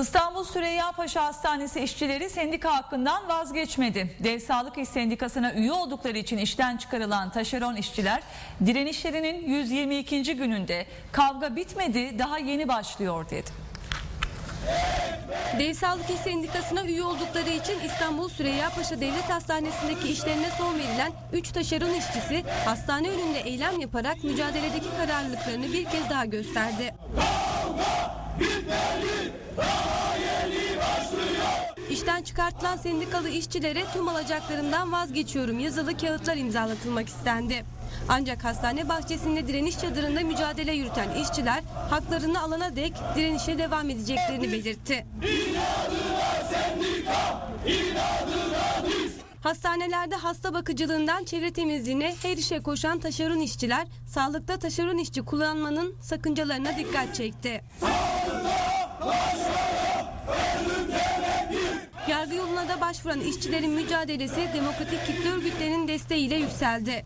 İstanbul Süreyya Paşa Hastanesi işçileri sendika hakkından vazgeçmedi. Dev Sağlık İş Sendikası'na üye oldukları için işten çıkarılan taşeron işçiler direnişlerinin 122. gününde kavga bitmedi daha yeni başlıyor dedi. Dev Sağlık İş Sendikası'na üye oldukları için İstanbul Süreyya Paşa Devlet Hastanesi'ndeki işlerine son verilen 3 taşeron işçisi hastane önünde eylem yaparak mücadeledeki kararlılıklarını bir kez daha gösterdi. İşten çıkartılan sendikalı işçilere tüm alacaklarımdan vazgeçiyorum yazılı kağıtlar imzalatılmak istendi. Ancak hastane bahçesinde direniş çadırında mücadele yürüten işçiler haklarını alana dek direnişe devam edeceklerini belirtti. Hastanelerde hasta bakıcılığından çevre temizliğine her işe koşan taşeron işçiler sağlıkta taşeron işçi kullanmanın sakıncalarına dikkat çekti. Yargı yoluna da başvuran işçilerin mücadelesi demokratik kitle örgütlerinin desteğiyle yükseldi.